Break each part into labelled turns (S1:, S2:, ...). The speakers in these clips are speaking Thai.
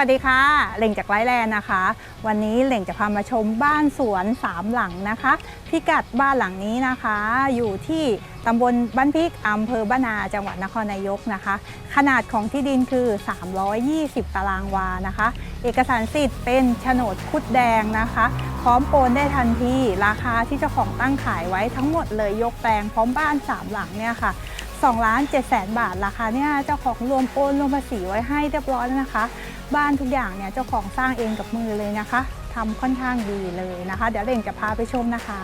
S1: สวัสดีค่ะเหล่งจากไลแลนด์นะคะ วันนี้เหล่งจะพามาชมบ้านสวนสามหลังนะคะ พิกัดบ้านหลังนี้นะคะ อยู่ที่ตำบลบ้านพิกอำเภอบ้านนาจังหวัดนครนายกนะคะ ขนาดของที่ดินคือ 320 ตารางวานะคะ เอกสารสิทธิ์เป็นโฉนดคุดแดงนะคะ พร้อมโอนได้ทันทีราคาที่เจ้าของตั้งขายไว้ทั้งหมดเลยยกแปลงพร้อมบ้านสามหลังเนี่ยค่ะ 2ล้าน7แสนบาทราคาเนี่ยเจ้าของรวมโอนรวมภาษีไว้ให้เรียบร้อยแล้วนะคะ บ้านทุกอย่างเนี่ยเจ้าของสร้างเองกับมือเลยนะคะทำค่อนข้างดีเลยนะคะ เดี๋ยวเร่งจะพาไปชมนะคะ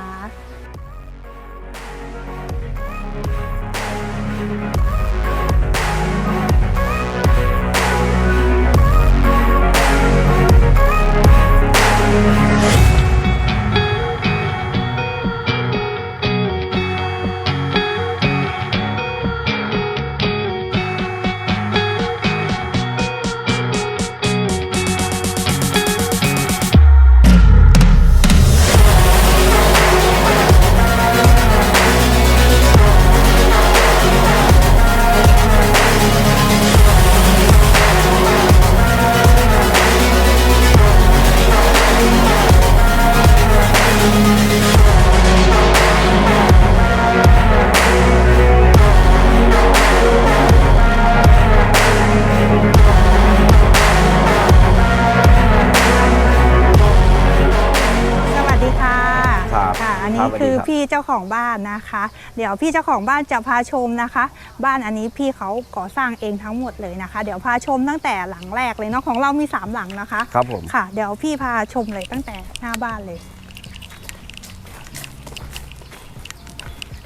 S1: อัน
S2: ค
S1: นี้
S2: รับสวัสดี
S1: คือ
S2: ครับ
S1: พี่เจ้าของบ้านนะคะ เดี๋ยวพี่เจ้าของบ้านจะพาชมนะคะ บ้านอันนี้พี่เขาก่อสร้างเองทั้งหมดเลยนะคะ เดี๋ยวพาชมตั้งแต่หลังแรกเลยเนาะของเรามีสามหลังนะคะ
S2: ครับผม
S1: ค่ะ เดี๋ยวพี่พาชมเลยตั้งแต่หน้าบ้านเลย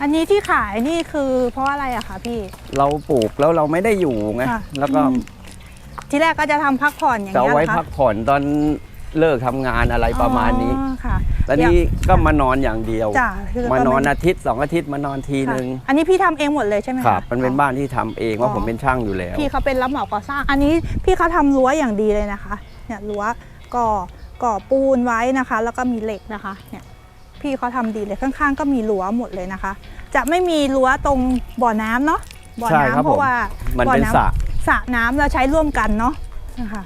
S1: อันนี้ที่ขายนี่คือเพราะอะไรอะคะพี่
S2: เราปลูกแล้วเราไม่ได้อยู่ไง
S1: ค่ะ
S2: แล้วก็
S1: อืม ที่แรกก็จะทำพักผ่อนอย่าง
S2: จะเอา
S1: เงี้ย
S2: ไว้
S1: เหรอคะ
S2: พักผ่อนตอน เลิกทำงานอะไรประมาณนี้
S1: อ๋อค่ะ
S2: แล้วนี่ก็มานอนอย่างเดียว
S1: จ้ะคือ
S2: มานอน
S1: ก็
S2: อาทิตย์สองอาทิตย์มานอนที
S1: ค่ะ
S2: นึง
S1: อันนี้พี่ทำเองหมดเลยใช่ไหม
S2: ครั
S1: คะ
S2: บมันเป็นบ้านที่ทำเองว่า
S1: อ๋อ
S2: ผมเป็นช่างอยู่แล้ว
S1: พี่เขาเป็นรับเหมาก่อสร้าง อันนี้พี่เขาทำรั้วอย่างดีเลยนะคะ เนี่ยรั้วก่อก่อปูนไว้นะคะ แล้วก็มีเหล็กนะคะ เนี่ยพี่เขาทำดีเลยข้างๆ ก็มีรั้วหมดเลยนะคะ จะไม่มีรั้วตรงบ่อน้ำเนาะบ่อ
S2: ใช่ครับ
S1: น้ำเพราะว่า
S2: มัน
S1: บ่อ
S2: เป็น
S1: น้ำ
S2: สระ
S1: สระน้ำเราใช้ร่วมกันเนาะนะคะ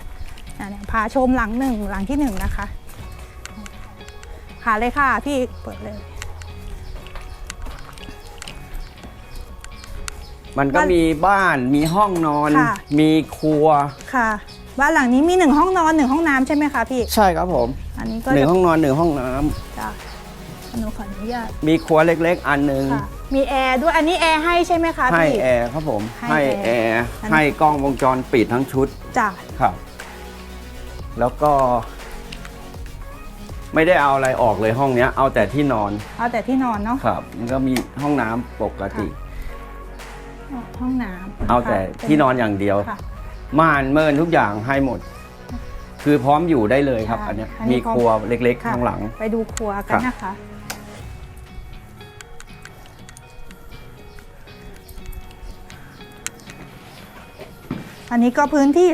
S1: อะเนี่ยพาชมหลังหนึ่งหลังที่หนึ่งนะคะค่ะเลยค่ะพี่เปิดเลย
S2: มันก็
S1: บ้าน
S2: มีบ้านมีห้องนอน
S1: ค่ะ
S2: มีครัว
S1: ค่ะ บ้านหลังนี้มีหนึ่งห้องนอนหนึ่งห้องน้ำใช่ไหมคะพี่
S2: ใช่ครับผม
S1: อันนี้ก็
S2: หนึ่
S1: จะ
S2: งห้องนอนหนึ่งห้องน้ำ
S1: จ้ะหนูขออนุญาต
S2: มีครัวเล็กๆ อันหนึ่ง
S1: ค่ะ มีแอร์ด้วย อันนี้แอร์ให้ใช่ไหมคะ
S2: ให้
S1: พี่
S2: แอร์ครับผม
S1: ให้
S2: ให้
S1: แอ
S2: แอ
S1: ร์
S2: ร์
S1: อันนี้
S2: ให้กล้องวงจรปิดทั้งชุด
S1: จ้ะ
S2: ครับ แล้วก็ ไม่ได้เอาอะไรออกเลยห้องเนี้ย เอาแต่ที่นอน
S1: เอาแต่ที่นอนเนาะ
S2: ครับ มันก็มีห้องน้ำปกติ
S1: ห้องน้ำ
S2: เอาแต่
S1: ค่ะ
S2: ที่นอนอย่างเดียว
S1: ค่ะ
S2: ม่านเมินทุกอย่างให้หมด คือพร้อมอยู่ได้เลยครับ
S1: ใช่
S2: อันเนี้ย
S1: อันนี้
S2: มี
S1: พร้อม
S2: ครัวเล็กๆ
S1: ค่ะ
S2: ข้างหลัง
S1: ไปดูครัวกั
S2: ครั
S1: น
S2: บ
S1: นะคะ อันนี้ก็พื้นที่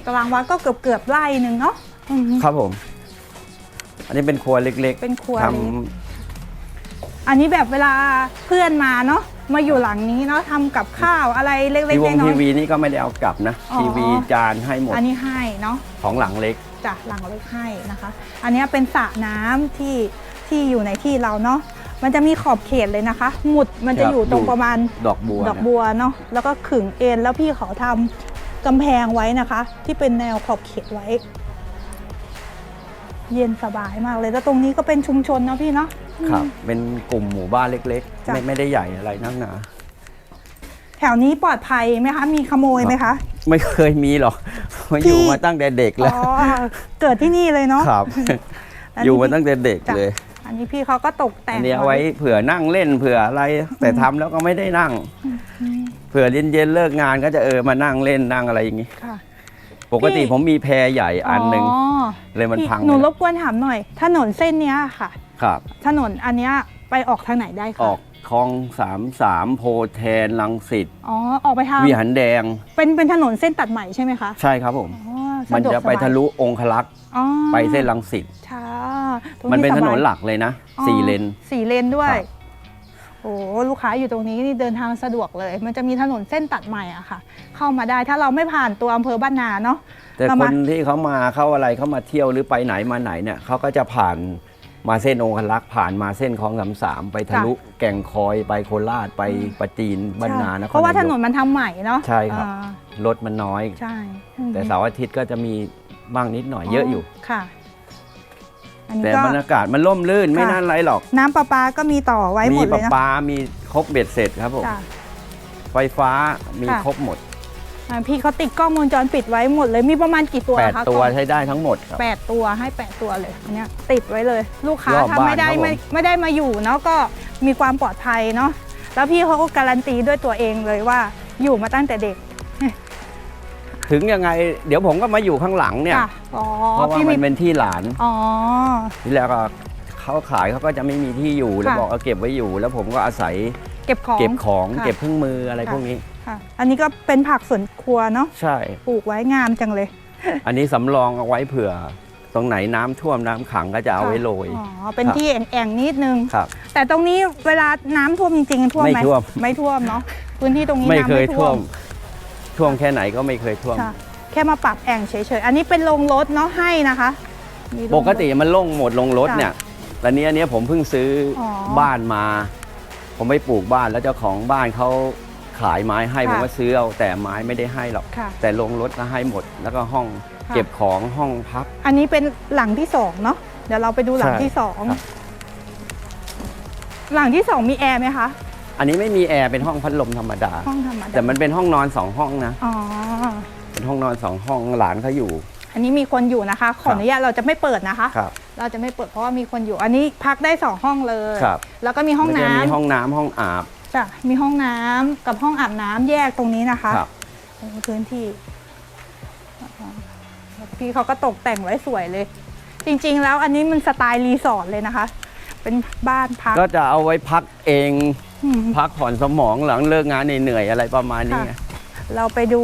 S1: 320 ตารางวาก็เกือบเกือบๆไร่หนึ่งเนาะอืม
S2: ครับผม อันนี้เป็นครัวเล็ก
S1: เป็นครัว
S2: ท
S1: เล็ก อันนี้แบบเวลาเพื่อนมาเนาะมาอยู่หลังนี้เนาะทำกับข้าวอะไรเล็กำ
S2: ทีวง
S1: ๆน้
S2: ที
S1: อย
S2: วีนี่ก็ไม่ได้เอากลับนะ
S1: อ๋อ
S2: ทีวีจานให้หมด
S1: ๆอันนี้ให้เนาะ
S2: ของหลังเล็ก
S1: จ้ะหลังเล็กให้นะคะ อันนี้เป็นสระน้ำที่ที่อยู่ในที่เราเนาะ มันจะมีขอบเขตเลยนะคะ หมุดมันจะ
S2: ครับ
S1: อยู่ตรง
S2: อยู่
S1: ประมาณ
S2: ดอกบัว
S1: ดอก
S2: นะ
S1: บัวเนาะ แล้วก็ขึงเอ็นแล้วพี่เขาทำ กำแพงไว้นะคะ ที่เป็นแนวขอบเขตไว้ เย็นสบายมากเลยแล้วตรงนี้ก็เป็นชุมชนเนาะพี่เนาะ
S2: ครับ เป็นกลุ่มหมู่บ้านเล็กๆ
S1: จ้ะ
S2: ไม่ไม่ได้ใหญ่อะไรนักหนา
S1: แถวนี้ปลอดภัยไหมคะ มีขโมยไหมคะ
S2: ไม่เคยมีหรอกมาอยู่
S1: พี่
S2: มาตั้งแต่เด็กแล้ว
S1: อ๋อเกิดที่นี่เลยเนาะ
S2: ครับ
S1: อันนี้
S2: อยู่มาตั้งแต่เด็ก
S1: จ้ะ
S2: เลย
S1: อันนี้พี่เขาก็ตกแต่
S2: อั
S1: ง
S2: นนี้เอาไว้เผื่อนั่งเล่นเผื่ออะไร แต่ทำแล้วก็ไม่ได้นั่ง เผื่อเย็นๆเลิกงานก็จะเออมานั่งเล่นนั่งอะไรอย่างงี้
S1: ค่ะ
S2: ปกติ
S1: พี่
S2: ผมมีแพรใหญ่อันหนึ่ง
S1: อ๋อ
S2: เลยมัน
S1: พี่
S2: พัง
S1: หนู
S2: ไป
S1: ร
S2: แล้ว
S1: บกวนถามหน่อย ถนนเส้นเนี้ยค่ะ
S2: ครับ
S1: ถนนอันเนี้ยไปออกทางไหนได้
S2: อ
S1: คะ
S2: อกคลองสามสามโพแทนลังสิต
S1: อ๋อออกไปทาง
S2: วิหารแดง
S1: เป็นเป็นถนนเส้นตัดใหม่ใช่ไหมคะ
S2: ใช่ครับผม
S1: อ๋อส
S2: มัน
S1: ดวก
S2: จะไป
S1: สบาย
S2: ทะลุองคลักษ์
S1: อ๋อ
S2: ไปเส้นลังสิต
S1: ช้าตรง
S2: มันเป็นถนน
S1: สบาย
S2: หลักเลยนะ
S1: อ๋อ
S2: สี่เลน
S1: สี่เลนด้วย
S2: ครับ
S1: โอ้ลูกค้าอยู่ตรงนี้นี่เดินทางสะดวกเลย มันจะมีถนนเส้นตัดใหม่อะค่ะ เข้ามาได้ถ้าเราไม่ผ่านตัวอำเภอบ้านนาเนาะ
S2: แต่
S1: เรา
S2: ค
S1: มา
S2: นที่เขามาเขาอะไรเขามาเที่ยวหรือไปไหนมาไหนเนี่ยเขาก็จะผ่านมาเส้นองคลักษ์ผ่านมาเส้นคลองสามสามไปทะลุแก่งคอยไปโคราชไปปราจีนบรรณานคร
S1: เพราะว่าถนน
S2: ยก
S1: มันทำใหม่เนาะ
S2: ใช่ครับ
S1: อ่าร
S2: ถมันน้อย
S1: ใช่
S2: แต่เสาร์อาทิตย์ก็จะมีบ้างนิดหน่อยเยอะอยู่
S1: ค่ะ อันนี้
S2: แต่
S1: ก็
S2: บรรยากาศมันร่มรื่นไม่
S1: ค่ะ
S2: น่าไรหรอก
S1: น้ำประปาก็มีต่อไว้ห
S2: มี
S1: มด
S2: ป
S1: เล
S2: ลาย
S1: นะ
S2: ปลามีครบเบ็ดเสร็จครับผม
S1: จ้ะ
S2: ไฟฟ้ามี
S1: ค่ะ
S2: ครบหมด
S1: อ่าพี่เขาติดกล้องวงจรปิดไว้หมดเลยมีประมาณกี่ตัว
S2: แปด
S1: คะ
S2: ตัว
S1: กล้อง
S2: ใช้ได้ทั้งหมดครับ
S1: แปดตัวให้แปดตัวเลยอันเนี้ยติดไว้เลย ลูกค้าร
S2: อบ
S1: ถ้า
S2: บ้าน
S1: ไม่ได้
S2: ครับผม
S1: ไม่ไม่ได้มาอยู่เนาะก็มีความปลอดภัยเนาะแล้วพี่เขาก็การันตีด้วยตัวเองเลยว่าอยู่มาตั้งแต่เด็ก
S2: ถึงยังไง เดี๋ยวผมก็มาอยู่ข้างหลังเนี่ย
S1: ค่ะอ๋อ
S2: เพราะว่า
S1: พี่
S2: มั
S1: มี
S2: นเป็นที่หลาน
S1: อ๋อ
S2: ที่แรกก็เขาขายเขาก็จะไม่มีที่อยู่แล้ว
S1: ค่ะ
S2: บอกเอาเก็บไว้อยู่ แล้วผมก็อาศัย
S1: เก็บของ
S2: เก็บของ
S1: ค่ะ
S2: เก็บเครื่องมืออะไร
S1: ค่ะ
S2: พวกนี้
S1: ค่ะ อันนี้ก็เป็นผักสวนครัวเนาะ
S2: ใช่
S1: ปลูกไว้งามจังเลย
S2: อันนี้สำรองเอาไว้เผื่อ ตรงไหนน้ำท่วมน้ำขังก็จะเอาไว้โรย
S1: อ๋อเป็น
S2: ครับ
S1: ที่แอ่งๆนิดนึง
S2: ครับ
S1: แต่ตรงนี้เวลาน้ำท่วมจริงๆท่วมไหม
S2: ไม่ท่วม
S1: ไม่ท่วมเนาะพื้นที่ตรงนี้
S2: ไม่
S1: น้ำ
S2: เคย
S1: ไม่
S2: ท่วม ท่วมแค่ไหนก็ไม่เคยท่วม
S1: ค่ะ แค่มาปรับแอ่งเฉยๆ อันนี้เป็นโรงรถเนาะให้นะคะมีโรงรถ
S2: ปกติมันโล่งหมดลงรถ
S1: ค่ะ
S2: เนี่ยตอนนี้อันเนี้ยผมเพิ่งซื้ออ
S1: อ
S2: บ้านมา ผมไปปลูกบ้านแล้วเจ้าของบ้านเขาขายไม้ให้
S1: ค่ะ
S2: ผมก็ซื้อเอาแต่ไม้ไม่ได้ให้หรอก
S1: ค่ะ
S2: แต่ลงรถก็ให้หมด แล้วก็ห้อง
S1: ค่ะ
S2: เก็บของห้องพัก
S1: อันนี้เป็นหลังที่สองเนาะเดี๋ยวเราไปดูหลัง
S2: ใช่
S1: ที่สอง
S2: ครับ
S1: หลังที่สองมีแอร์ไหมคะ
S2: อันนี้ไม่มีแอร์เป็นห้องพัดลมธรรมดา
S1: ห้องธรรมดา
S2: แต่มันเป็นห้องนอนสองห้องนะ
S1: อ๋อ
S2: เป็นห้องนอนสองห้องหลานเขาอยู่
S1: อันนี้มีคนอยู่นะคะ ขออนุญาตเราจะไม่เปิดนะคะ
S2: ครับ
S1: เราจะไม่เปิดเพราะว่ามีคนอยู่ อันนี้พักได้สองห้องเลย
S2: ครับ
S1: แล้วก็มีห้อง
S2: มันจะ
S1: น้ำ
S2: มีห้องน้ำห้องอาบ
S1: จ้ะมีห้องน้ำกับห้องอาบน้ำแยกตรงนี้นะคะ
S2: ครับ
S1: ตรงพื้นที่พี่เขาก็ตกแต่งไว้สวยเลย จริงๆ แล้วอันนี้มันสไตล์รีสอร์ทเลยนะคะ เป็นบ้านพัก
S2: ก็จะเอาไว้พักเอง
S1: อืม
S2: พักผ่อนสมองหลังเลิกงานเหนื่อยๆอะไรประมาณนี้ไง
S1: ค่ะ เราไปดู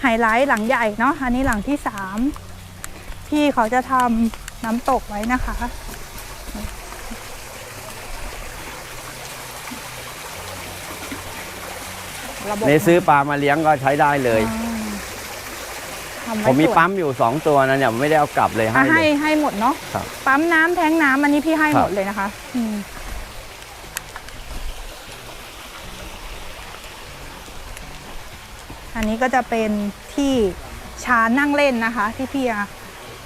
S1: ไฮไลท์หลังใหญ่เนาะอันนี้หลังที่สามพี่เขาจะทำน้ำตกไว้นะคะ ระบบ
S2: ในซื้อปลามาเลี้ยงก็ใช้ได้เลย
S1: อ่าทำไว้
S2: ผมมี
S1: สวย
S2: ปั๊มอยู่ 2 ตัวนะเนี่ยไม่ได้เอากลับเลยให้
S1: อะ
S2: เล
S1: ให้
S2: ย
S1: ให้หมดเนาะ
S2: ครับ
S1: ปั๊มน้ำแทงน้ำอันนี้พี่ให้
S2: ครับ
S1: หมดเลยนะคะ อืม นนี้ก็จะเป็นที่ชานนั่งเล่นนะคะ ที่พี่อะ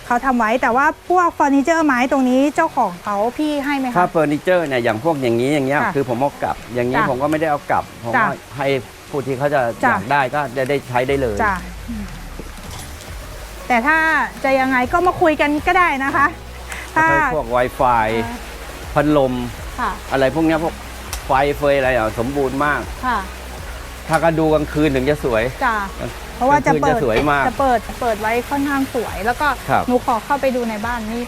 S1: เขาทำไว้แต่ว่าพวกเฟอร์นิเจอร์ไม้ตรงนี้เจ้าของเขาพี่ให้ไหม
S2: ค่า
S1: คะ
S2: เฟอร์นิเจอร์เนี่ยอย่างพวกอย่างนี้อย่างเงี้ย
S1: ค่ะ
S2: คือผมเอากลับ อย่างนี้
S1: จ้ะ
S2: ผมก็ไม่ได้เอากลับผม
S1: จ้ะ
S2: ก็ให้ผู้ที่เขาจะ
S1: จ้ะ
S2: อยากได้ก็จะได้ใช้ได้เลย
S1: จ้ะอืมแต่ถ้าจะยังไงก็มาคุยกันก็ได้นะคะ ถ้า
S2: แล้วก็พวก Wi-Fi พัดลม
S1: ค่ะ
S2: อะไรพวกเนี้ยพวกไฟเฟยอะไรอะสมบูรณ์มาก
S1: ค่ะ
S2: ถ้าก็ดูกลางคืนถึงจะสวย
S1: จ้ะเพราะว่าจะ
S2: กลางคืน
S1: เปิด
S2: จะสวยมาก
S1: จะเปิดเปิดไว้ค่อนข้างสวย แล้วก็
S2: ครับ
S1: หนูขอเข้าไปดูในบ้านนี่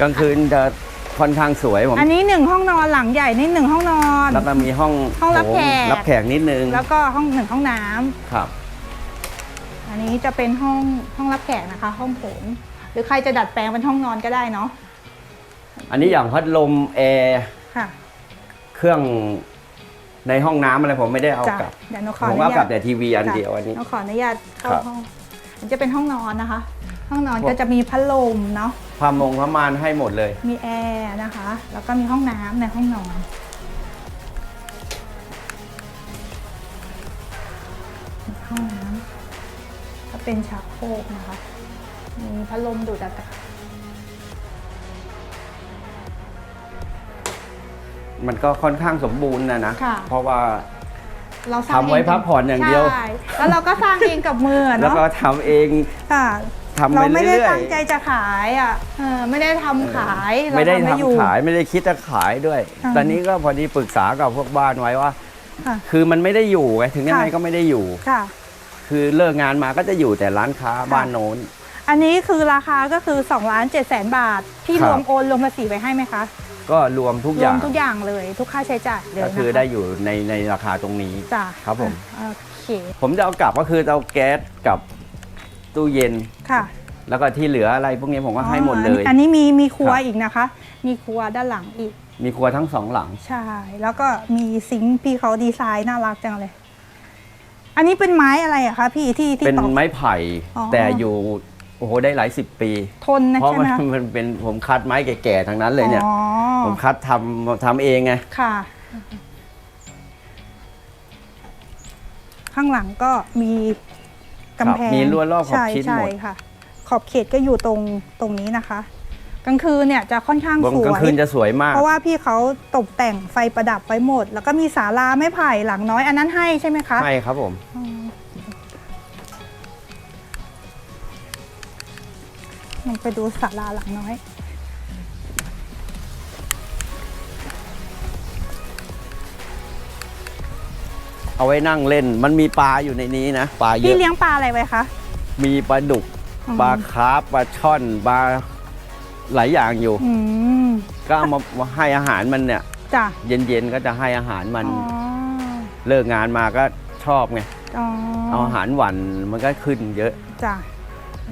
S2: กลางคืนจะค่อนข้างสวยผม
S1: อันนี้หนึ่งห้องนอนหลังใหญ่นี่หนึ่งห้องนอน
S2: แล้วก็มีห้อง
S1: ห้องรับแขก
S2: โถงรับแขกนิดนึง
S1: แล้วก็ห้องหนึ่งห้องน้ำ
S2: ครับ
S1: อันนี้จะเป็นห้องห้องรับแขกนะคะ ห้องโถงหรือใครจะดัดแปลงเป็นห้องนอนก็ได้เนาะ
S2: อันนี้อย่างพัดลมแอร์
S1: ค่ะ
S2: เครื่อง ในห้องน้ำอะไรผมไม่ได้เอา
S1: จ้ะ
S2: กลับ
S1: เดี๋ยวหนูข
S2: ผ
S1: ออ
S2: ม
S1: นุ
S2: ก็เอา
S1: ญาก
S2: ลั
S1: ต
S2: บแต่ทีวีอันเดียวอันนี้
S1: หนูขออนุญาตเข้า
S2: ครับ
S1: ห้องอันจะเป็นห้องนอนนะคะ ห้องนอน
S2: พวก
S1: ก็จะมีพัดลมเนาะ
S2: พามงพม่านให้หมดเลย
S1: มีแอร์นะคะ แล้วก็มีห้องน้ำในห้องนอน ห้องน้ำก็เป็นชักโครกนะคะ มีพัดลมดูดอากาศ
S2: มันก็ค่อนข้างสมบูรณ์นะนะ
S1: ค่ะ
S2: เพราะว่า
S1: เราสร้าง
S2: ทำไว้
S1: เง
S2: พักผ่อนอย่างเดียว
S1: ใช่แล้วเราก็สร้างเองกับมือ
S2: แล้ว
S1: เนาะ
S2: ก็ทำเอง
S1: ค่ะ
S2: ทำไป
S1: เราไม่ได้
S2: เรื่อย
S1: ตั้งใจจะขายอะเออไม่ได้ทำขาย
S2: ๆ
S1: เรา
S2: ไม่ได้
S1: ทำ
S2: ทำ
S1: อยู่
S2: ขายไม่ได้คิดจะขายด้วย
S1: อ่า
S2: ตอนนี้ก็พอดีปรึกษากับพวกบ้านไว้ว่า
S1: ค่ะ
S2: คือมันไม่ได้อยู่ไงถึงยังไง
S1: ค่ะ
S2: ก็ไม่ได้อยู่
S1: ค่ะ
S2: คือเลิกงานมาก็จะอยู่แต่ร้านค้าบ้านโน้น
S1: อันนี้คือราคาก็คือ2ล้าน7แสนบาท พี่
S2: ครั
S1: ร
S2: บ
S1: วมโอนรวมภาษีไปให้ไหมคะ
S2: ก็รวมทุก
S1: ร
S2: อ
S1: ว
S2: ย่ามง
S1: ทุกอย่างเลยทุกค่าใช้จ่ายเลย
S2: ก็
S1: นะะ
S2: คือได้อยู่ในในราคาตรงนี้
S1: จ้ะ
S2: ครับผม
S1: อะโอเค
S2: ผมจะเอากลับก็คือจะเอาแก๊สกับตู้เย็น
S1: ค่ะ
S2: แล้วก็ที่เหลืออะไรพวกนี้ผมก็ให้หมดเลย
S1: อันนี้มีมีครัว
S2: ครับ
S1: อีกนะคะ มีครัวด้านหลังอีก
S2: มีครัวทั้งสองหลัง
S1: ใช่แล้วก็มีซิงค์พี่เขาดีไซน์น่ารักจังเลย อันนี้เป็นไม้อะไรอะคะพี่ที่ที่
S2: เป็น
S1: ตอก
S2: ไม้ไผ่
S1: อ๋อ
S2: แต่อยู่โอ้โหได้หลายสิบปี
S1: ทนนะ
S2: เพราะ
S1: ใช่ไห
S2: มั
S1: ม
S2: น
S1: คะ
S2: มันเป็นผมคัดไม้แก่ๆทั้งนั้นเลยเนี่ย
S1: อ๋อ
S2: ผมคัดทำทำเองไง
S1: ค่ะ ข้างหลังก็มีกำแพ
S2: ค
S1: ง
S2: รับมีรั้วรอบขอบ
S1: ใช่
S2: ชิด
S1: ใช่
S2: หมด
S1: ค่ะ ขอบเขตก็อยู่ตรงตรงนี้นะคะ กลางคืนเนี่ยจะค่อนข้าง
S2: บน
S1: สว
S2: กลาง
S1: ย
S2: คืนจะสวยมาก
S1: เพราะว่าพี่เขาตกแต่งไฟประดับไว้หมด แล้วก็มีศาลาไม้ไผ่หลังน้อยอันนั้นให้ใช่ไหมคะ
S2: ใช่ครับผม
S1: อ๋อ ลองไปดูศาลาหลังน้อย
S2: เอาไว้นั่งเล่น มันมีปลาอยู่ในนี้นะปลาเย
S1: พี่
S2: อะ
S1: เลี้ยงปลาอะไรไว้คะ
S2: มีปลาดุก
S1: อืม
S2: ปลาคาร์ฟปลาช่อนปลาหลายอย่างอยู่
S1: อืม
S2: ก็เอามามาให้อาหารมันเนี่ย
S1: จ้ะ
S2: เย็นๆก็จะให้อาหารมัน
S1: อ๋อ
S2: เลิกงานมาก็ชอบไง
S1: อ๋อ
S2: เอาอาหารหวานมันก็ขึ้นเยอะ
S1: จ้ะ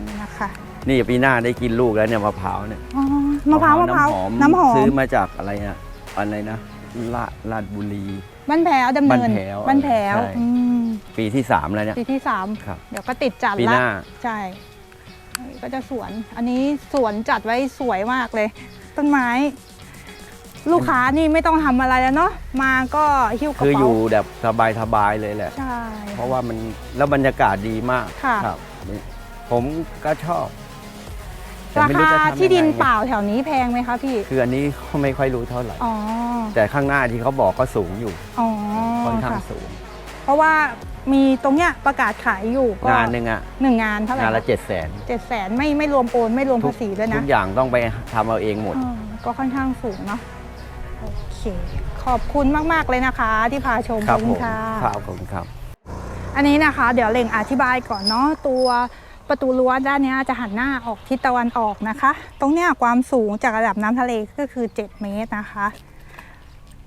S1: นี่นะคะ
S2: นี่ปีหน้าได้กินลูกแล้วเนี่ยมะพร้าวเนี่ย
S1: อ๋อมะพร้าวมะพร้าวน้ำหอม
S2: ซื้อมาจากอะไรนะอะไรนะลาดลาดบุรี
S1: บ้านแผวดำเนิน
S2: บ้านแพ้ว
S1: บ้านแผว
S2: ใช่
S1: อืม
S2: ปีที่สามแล้วเนี่ย
S1: ปีที่สาม
S2: ครับ
S1: เดี๋ยวก็ติดจัด
S2: ปี
S1: ละ
S2: หน้า
S1: ใช่อันนี้ก็จะสวน อันนี้สวนจัดไว้สวยมากเลย ต้นไม้ ลูกค้านี่ไม่ต้องทำอะไรแล้วเนาะมาก็หิ้วกระ
S2: คืออ
S1: เป๋า
S2: ยู่แบบสบายๆเลยแหละ
S1: ใช่
S2: เพราะว่ามันแล้วบรรยากาศดีมาก
S1: ค่ะ
S2: ครับ ผมก็ชอบ แต่
S1: รา
S2: ไม่
S1: คา
S2: จะทำยังไง
S1: ที่ดินเปล่าแถวนี้แพงไหมคะพี่
S2: คืออันนี้เขาไม่ค่อยรู้เท่าไหร่
S1: อ๋อ
S2: แต่ข้างหน้าที่เขาบอกก็สูงอยู่
S1: อ๋อ
S2: ค่อนข้าง
S1: ค่ะ
S2: สูง
S1: เพราะว่ามีตรงเนี้ยประกาศขายอยู่ก็
S2: งานหนึ่งอะ
S1: หนึ่งงานเท่าไหร่
S2: งานละเจ็ดแสน
S1: เจ็ดแสนไม่ไม่รวมโอนไม่รวมภาษีด้วย
S2: ทุ
S1: นะ
S2: กอย่างต้องไปทำเอาเองหมด
S1: อ่าก็ค่อนข้างสูงเนาะโอเค ขอบคุณมาก ๆ เลยนะคะ ที่พาชม
S2: ครับ
S1: ขอ
S2: ผม
S1: ณค่ะ
S2: ครับขอบคุณครับ
S1: อันนี้นะคะ เดี๋ยวเล่งอธิบายก่อนเนาะตัว ประตูรั้วด้านนี้จะหันหน้าออกทิศตะวันออกนะคะ ตรงเนี้ยความสูงจากระดับน้ำทะเลก็คือ 7 เมตรนะคะ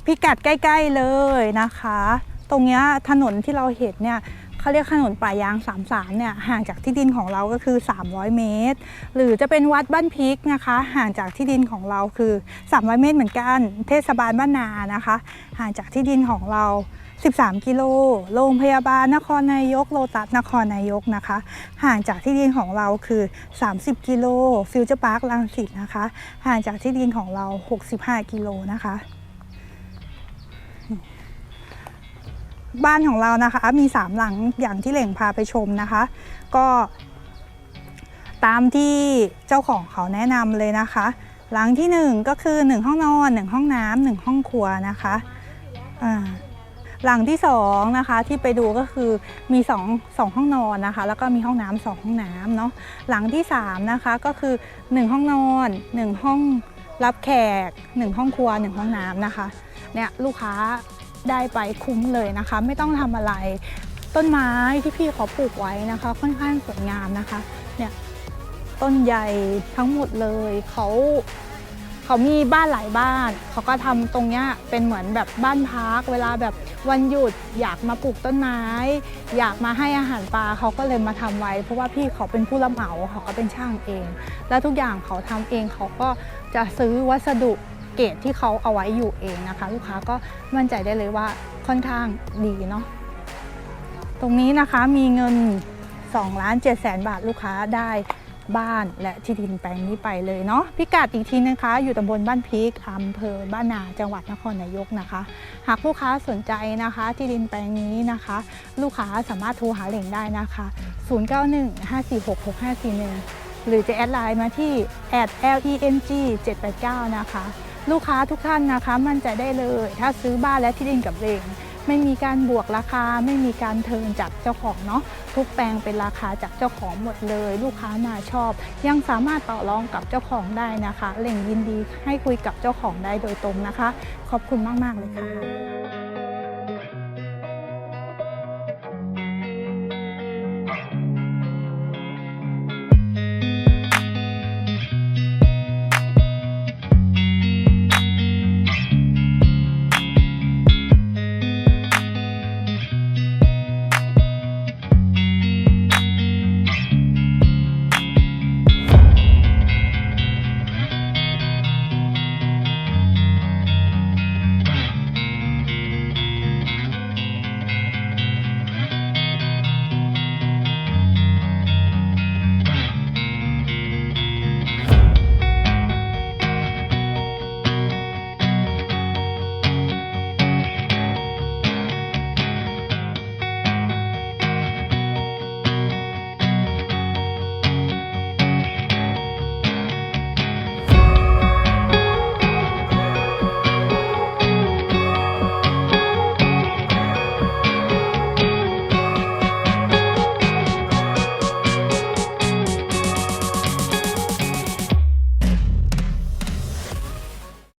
S1: พิกัดใกล้ ๆเลยนะคะ ตรงเนี้ยถนนที่เราเห็นเนี่ยเขาเรียกถนนป่ายาง33เนี่ยห่างจากที่ดินของเราก็คือ 300 เมตร หรือจะเป็นวัดบ้านพิกนะคะ ห่างจากที่ดินของเราคือ 300 เมตรเหมือนกัน เทศบาลบ้านนานะคะ ห่างจากที่ดินของเรา 13 กิโล โรงพยาบาลนครนายก โลตัสนครนายกนะคะ ห่างจากที่ดินของเราคือ 30 กิโล ฟิวเจอร์พาร์คลังสิตนะคะ ห่างจากที่ดินของเรา 65 กิโลนะคะ บ้านของเรานะคะ มีสามหลังอย่างที่เหล่งพาไปชมนะคะ ก็ตามที่เจ้าของเขาแนะนำเลยนะคะ หลังที่หนึ่งก็คือหนึ่งห้องนอนหนึ่งห้องน้ำหนึ่งห้องครัวนะคะอ่า หลังที่สองนะคะที่ไปดูก็คือมีสองสองห้องนอนนะคะ แล้วก็มีห้องน้ำสองห้องน้ำเนาะหลังที่สามนะคะก็คือหนึ่งห้องนอนหนึ่งห้องรับแขกหนึ่งห้องครัวหนึ่งห้องน้ำนะคะเนี่ยลูกค้าได้ไปคุ้มเลยนะคะ ไม่ต้องทำอะไรต้นไม้ที่พี่เขาปลูกไว้นะคะ ค่อนข้างสวยงามนะคะเนี่ยต้นใหญ่ทั้งหมดเลยเขา เขามีบ้านหลายบ้าน เขาก็ทำตรงเนี้ยเป็นเหมือนแบบบ้านพัก เวลาแบบวันหยุดอยากมาปลูกต้นไม้ อยากมาให้อาหารปลาเขาก็เลยมาทำไว้ เพราะว่าพี่เขาเป็นผู้รับเหมาเขาก็เป็นช่างเอง แล้วทุกอย่างเขาทำเองเขาก็จะซื้อวัสดุเกรดที่เขาเอาไว้อยู่เองนะคะ ลูกค้าก็มั่นใจได้เลยว่าค่อนข้างดีเนาะตรงนี้นะคะมีเงิน2ล้าน7แสนบาทลูกค้าได้ บ้านและที่ดินแปลงนี้ไปเลยเนาะพิกัดอีกทีนะคะ อยู่ตำบลบ้านพริกอำเภอบ้านนาจังหวัดนครนายกนะคะ หากลูกค้าสนใจนะคะ ที่ดินแปลงนี้นะคะ ลูกค้าสามารถโทรหาเหล่งได้นะคะ 0915466541 หรือจะแอดไลน์มาที่ @leng 789 นะคะ ลูกค้าทุกท่านนะคะ มั่นใจได้เลย ถ้าซื้อบ้านและที่ดินกับเหล่ง ไม่มีการบวกราคา ไม่มีการเทินจากเจ้าของเนาะทุกแปลงเป็นราคาจากเจ้าของหมดเลย ลูกค้ามาชอบ ยังสามารถต่อรองกับเจ้าของได้นะคะเล่งยินดีให้คุยกับเจ้าของได้โดยตรงนะคะ ขอบคุณมาก ๆ เลยค่ะ